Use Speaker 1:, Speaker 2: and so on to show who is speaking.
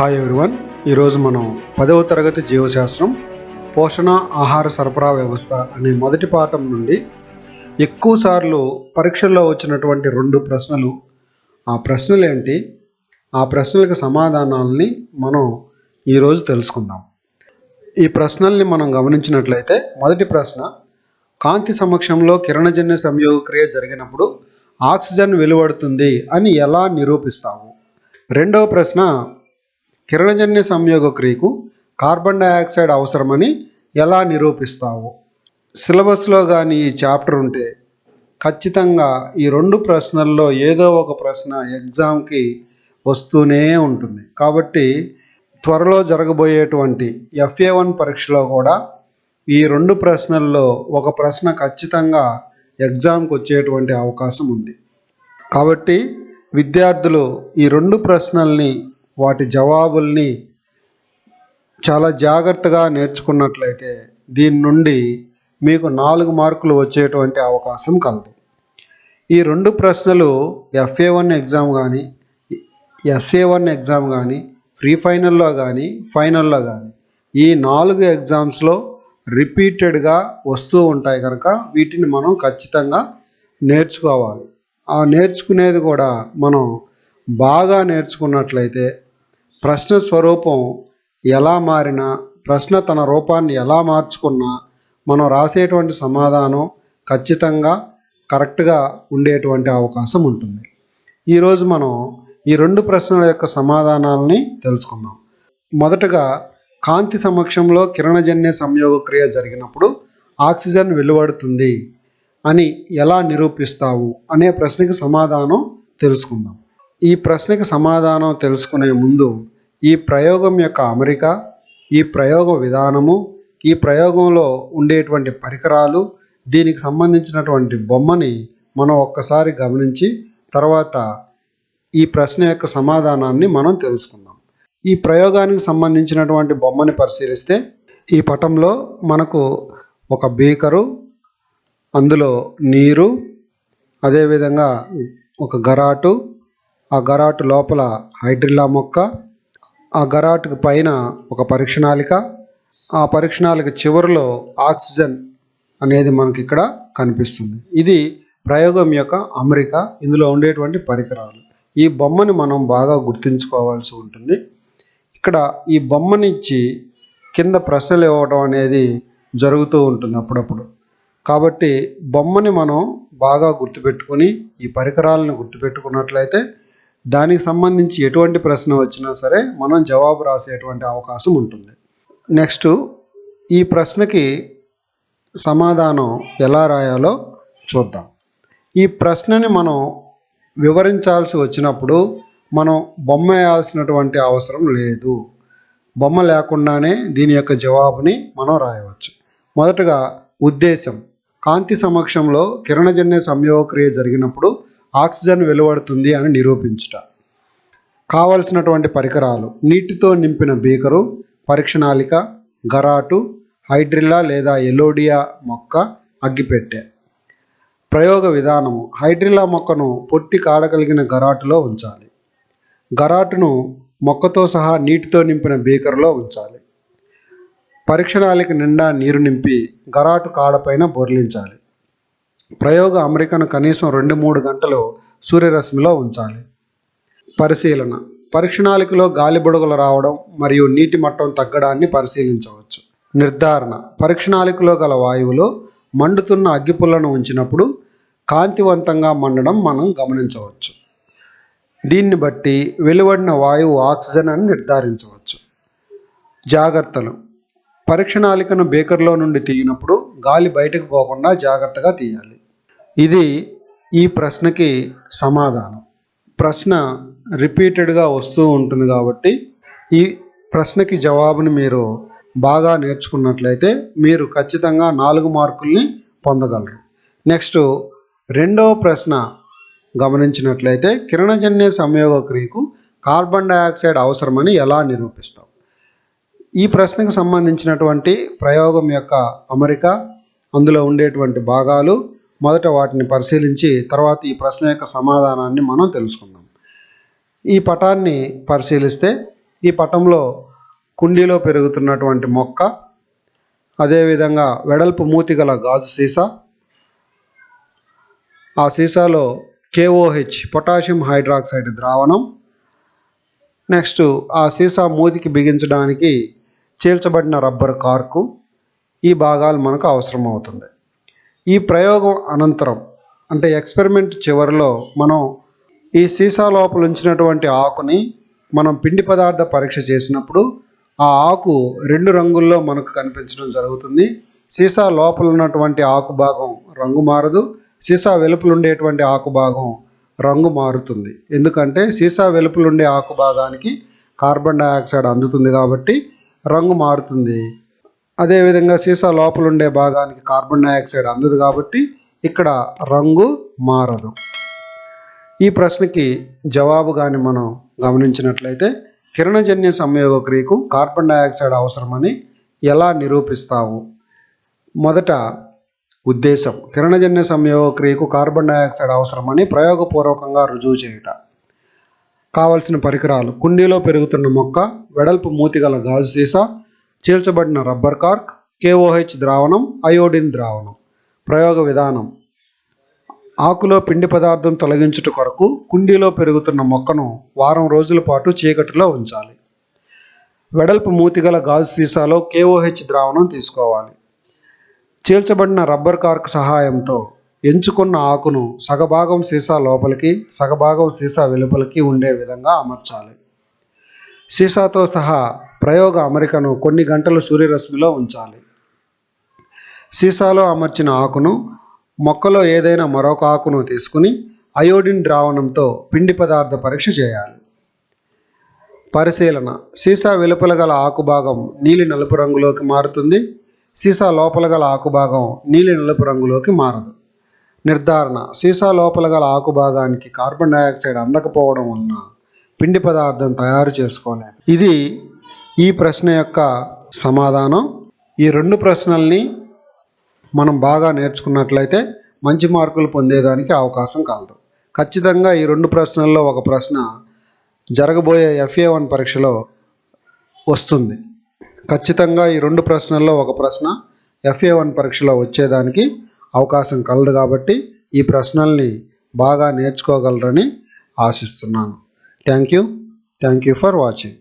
Speaker 1: Hi everyone ఈరోజు మనం పదవ తరగతి జీవశాస్త్రం పోషణ ఆహార సరఫరా వ్యవస్థ అనే మొదటి పాఠం నుండి ఎక్కువ సార్లు పరీక్షల్లో వచ్చినటువంటి రెండు ప్రశ్నలు. ఆ ప్రశ్నలు ఏంటి? ఆ ప్రశ్నలకు సమాధానాలని మనం ఈరోజు తెలుసుకుందాం. ఈ ప్రశ్నల్ని మనం గమనించినట్లయితే మొదటి ప్రశ్న కాంతి సమక్షంలో కిరణజన్య సంయోగ క్రియ జరిగినప్పుడు ఆక్సిజన్ వెలువడుతుంది అని ఎలా నిరూపిస్తావు? రెండవ ప్రశ్న కిరణజన్య సంయోగ క్రియకు కార్బన్ డయాక్సైడ్ అవసరమని ఎలా నిరూపిస్తావు? సిలబస్లో కానీ ఈ చాప్టర్ ఉంటే ఖచ్చితంగా ఈ రెండు ప్రశ్నల్లో ఏదో ఒక ప్రశ్న ఎగ్జామ్కి వస్తూనే ఉంటుంది. కాబట్టి త్వరలో జరగబోయేటువంటి ఎఫ్ఏ వన్ పరీక్షలో కూడా ఈ రెండు ప్రశ్నల్లో ఒక ప్రశ్న ఖచ్చితంగా ఎగ్జామ్కి వచ్చేటువంటి అవకాశం ఉంది. కాబట్టి విద్యార్థులు ఈ రెండు ప్రశ్నల్ని వాటి జవాబుల్ని చాలా జాగ్రత్తగా నేర్చుకున్నట్లయితే దీని నుండి మీకు నాలుగు మార్కులు వచ్చేటువంటి అవకాశం కలదు. ఈ రెండు ప్రశ్నలు ఎఫ్ఏ వన్ ఎగ్జామ్ కానీ ఎస్ఏ వన్ ఎగ్జామ్ కానీ ప్రీ ఫైనల్లో కానీ ఫైనల్లో కానీ ఈ నాలుగు ఎగ్జామ్స్లో రిపీటెడ్గా వస్తూ ఉంటాయి కనుక వీటిని మనం ఖచ్చితంగా నేర్చుకోవాలి. ఆ నేర్చుకునేది కూడా మనం బాగా నేర్చుకున్నట్లయితే ప్రశ్న స్వరూపం ఎలా మారినా ప్రశ్న తన రూపాన్ని ఎలా మార్చుకున్నా మనం రాసేటువంటి సమాధానం ఖచ్చితంగా కరెక్ట్గా ఉండేటువంటి అవకాశం ఉంటుంది. ఈరోజు మనం ఈ రెండు ప్రశ్నల యొక్క సమాధానాలని తెలుసుకున్నాం మొదటగా కాంతి సమక్షంలో కిరణజన్య సంయోగ క్రియ జరిగినప్పుడు ఆక్సిజన్ వెలువడుతుంది అని ఎలా నిరూపిస్తావు అనే ప్రశ్నకి సమాధానం తెలుసుకుందాం. ఈ ప్రశ్నకి సమాధానం తెలుసుకునే ముందు ఈ ప్రయోగం యొక్క అమరిక ఈ ప్రయోగ విధానము ఈ ప్రయోగంలో ఉండేటువంటి పరికరాలు దీనికి సంబంధించినటువంటి బొమ్మని మనం ఒక్కసారి గమనించి తర్వాత ఈ ప్రశ్న యొక్క సమాధానాన్ని మనం తెలుసుకుందాం. ఈ ప్రయోగానికి సంబంధించినటువంటి బొమ్మని పరిశీలిస్తే ఈ పటంలో మనకు ఒక బీకరు అందులో నీరు అదేవిధంగా ఒక గరాటు ఆ గరాటు లోపల హైడ్రిల్లా మొక్క ఆ గరాటుకు పైన ఒక పరీక్షణాళిక ఆ పరీక్షణాళిక చివరిలో ఆక్సిజన్ అనేది మనకి ఇక్కడ కనిపిస్తుంది. ఇది ప్రయోగం యొక్క అమరిక ఇందులో ఉండేటువంటి పరికరాలు. ఈ బొమ్మని మనం బాగా గుర్తుంచుకోవాల్సి ఉంటుంది. ఇక్కడ ఈ బొమ్మనిచ్చి కింద ప్రశ్నలు ఇవ్వడం అనేది జరుగుతూ ఉంటుంది అప్పుడప్పుడు. కాబట్టి బొమ్మని మనం బాగా గుర్తుపెట్టుకొని ఈ పరికరాలను గుర్తుపెట్టుకున్నట్లయితే దానికి సంబంధించి ఎటువంటి ప్రశ్న వచ్చినా సరే మనం జవాబు రాసేటువంటి అవకాశం ఉంటుంది. నెక్స్ట్ ఈ ప్రశ్నకి సమాధానం ఎలా రాయాలో చూద్దాం. ఈ ప్రశ్నని మనం వివరించాల్సి వచ్చినప్పుడు మనం బొమ్మ వేయాల్సినటువంటి అవసరం లేదు. బొమ్మ లేకుండానే దీని యొక్క జవాబుని మనం రాయవచ్చు. మొదటగా ఉద్దేశం. కాంతి సమక్షంలో కిరణజన్య సంయోగక్రియ జరిగినప్పుడు ఆక్సిజన్ వెలువడుతుంది అని నిరూపించుట. కావలసినటువంటి పరికరాలు నీటితో నింపిన బీకరు పరీక్షణాళిక గరాటు హైడ్రిల్లా లేదా ఎలోడియా మొక్క అగ్గిపెట్టె. ప్రయోగ విధానము హైడ్రిల్లా మొక్కను పొట్టి కాడగలిగిన గరాటులో ఉంచాలి. గరాటును మొక్కతో సహా నీటితో నింపిన బీకర్లో ఉంచాలి. పరీక్షణాళిక నిండా నీరు నింపి గరాటు కాడపైన బొర్లించాలి. ప్రయోగ అమరికను కనీసం రెండు మూడు గంటలు సూర్యరశ్మిలో ఉంచాలి. పరిశీలన. పరీక్షణాళికలో గాలి బుడగలు రావడం మరియు నీటి మట్టం తగ్గడాన్ని పరిశీలించవచ్చు. నిర్ధారణ. పరీక్షణాళికలో గల వాయువులో మండుతున్న అగ్గిపుల్లను ఉంచినప్పుడు కాంతివంతంగా మండడం మనం గమనించవచ్చు. దీన్ని బట్టి వెలువడిన వాయువు ఆక్సిజన్ అని నిర్ధారించవచ్చు. జాగ్రత్తలు. పరీక్షణాళికను బేకర్లో నుండి తీయినప్పుడు గాలి బయటకు పోకుండా జాగ్రత్తగా తీయాలి. ఇది ఈ ప్రశ్నకి సమాధానం. ప్రశ్న రిపీటెడ్గా వస్తూ ఉంటుంది కాబట్టి ఈ ప్రశ్నకి జవాబుని మీరు బాగా నేర్చుకున్నట్లయితే మీరు ఖచ్చితంగా నాలుగు మార్కుల్ని పొందగలరు. నెక్స్ట్ రెండవ ప్రశ్న గమనించినట్లయితే కిరణజన్య సంయోగ క్రియకు కార్బన్ డయాక్సైడ్ అవసరమని ఎలా నిరూపిస్తాం? ఈ ప్రశ్నకు సంబంధించినటువంటి ప్రయోగం యొక్క అమరిక అందులో ఉండేటువంటి భాగాలు మొదట వాటిని పరిశీలించి తర్వాత ఈ ప్రశ్న యొక్క సమాధానాన్ని మనం తెలుసుకుందాం. ఈ పటాన్ని పరిశీలిస్తే ఈ పటంలో కుండీలో పెరుగుతున్నటువంటి మొక్క అదేవిధంగా వెడల్పు మూతి గల గాజు సీసా ఆ సీసాలో కేఓహెచ్ పొటాషియం హైడ్రాక్సైడ్ ద్రావణం నెక్స్ట్ ఆ సీసా మూతికి బిగించడానికి చీల్చబడిన రబ్బర్ కార్కు ఈ భాగాలు మనకు అవసరం అవుతుంది ఈ ప్రయోగం అనంతరం అంటే ఎక్స్పెరిమెంట్ చివరిలో మనం ఈ సీసా లోపల ఉంచినటువంటి ఆకుని మనం పిండి పదార్థ పరీక్ష చేసినప్పుడు ఆ ఆకు రెండు రంగుల్లో మనకు కనిపించడం జరుగుతుంది. సీసా లోపల ఉన్నటువంటి ఆకు భాగం రంగు మారదు సీసా వెలుపల ఉండేటువంటి ఆకు భాగం రంగు మారుతుంది. ఎందుకంటే సీసా వెలుపల ఉండే ఆకు భాగానికి కార్బన్ డయాక్సైడ్ అందుతుంది కాబట్టి రంగు మారుతుంది. అదేవిధంగా సీసా లోపల ఉండే భాగానికి కార్బన్ డైఆక్సైడ్ అందదు కాబట్టి ఇక్కడ రంగు మారదు. ఈ ప్రశ్నకి జవాబు కానీ మనం గమనించినట్లయితే కిరణజన్య సంయోగ క్రియకు కార్బన్ డైఆక్సైడ్ అవసరమని ఎలా నిరూపిస్తావు? మొదట ఉద్దేశం కిరణజన్య సంయోగ క్రియకు కార్బన్ డైఆక్సైడ్ అవసరమని ప్రయోగపూర్వకంగా రుజువు చేయుట. కావలసిన పరికరాలు కుండీలో పెరుగుతున్న మొక్క వెడల్పు మూతిగల గాజు సీసా చీల్చబడిన రబ్బర్ కార్క్ కేఓహెచ్ ద్రావణం అయోడిన్ ద్రావణం. ప్రయోగ విధానం. ఆకులో పిండి పదార్థం తొలగించుట కొరకు కుండీలో పెరుగుతున్న మొక్కను వారం రోజుల పాటు చీకటిలో ఉంచాలి. వెడల్పు మూతిగల గాజు సీసాలో కేఓహెచ్ ద్రావణం తీసుకోవాలి. చీల్చబడిన రబ్బర్ కార్క్ సహాయంతో ఎంచుకున్న ఆకును సగభాగం సీసా లోపలికి సగభాగం సీసా వెలుపలికి ఉండే విధంగా అమర్చాలి. సీసాతో సహా ప్రయోగ అమరికను కొన్ని గంటలు సూర్యరశ్మిలో ఉంచాలి. సీసాలో అమర్చిన ఆకును మొక్కలో ఏదైనా మరొక ఆకును తీసుకుని అయోడిన్ ద్రావణంతో పిండి పదార్థ పరీక్ష చేయాలి. పరిశీలన. సీసా వెలుపల గల ఆకు భాగం నీలి నలుపు రంగులోకి మారుతుంది. సీసా లోపల గల ఆకు భాగం నీలి నలుపు రంగులోకి మారదు. నిర్ధారణ. సీసా లోపల గల ఆకు భాగానికి కార్బన్ డయాక్సైడ్ అందకపోవడం వలన పిండి పదార్థం తయారు చేసుకోలేదు ఇది ఈ ప్రశ్న యొక్క సమాధానం ఈ రెండు ప్రశ్నల్ని మనం బాగా నేర్చుకున్నట్లయితే మంచి మార్కులు పొందేదానికి అవకాశం కలదు ఖచ్చితంగా ఈ రెండు ప్రశ్నల్లో ఒక ప్రశ్న జరగబోయే ఎఫ్ఏ వన్ పరీక్షలో వస్తుంది. ఖచ్చితంగా ఈ రెండు ప్రశ్నల్లో ఒక ప్రశ్న ఎఫ్ఏ వన్ పరీక్షలో వచ్చేదానికి అవకాశం కలదు కాబట్టి ఈ ప్రశ్నల్ని బాగా నేర్చుకోగలరని ఆశిస్తున్నాను. Thank you thank you for watching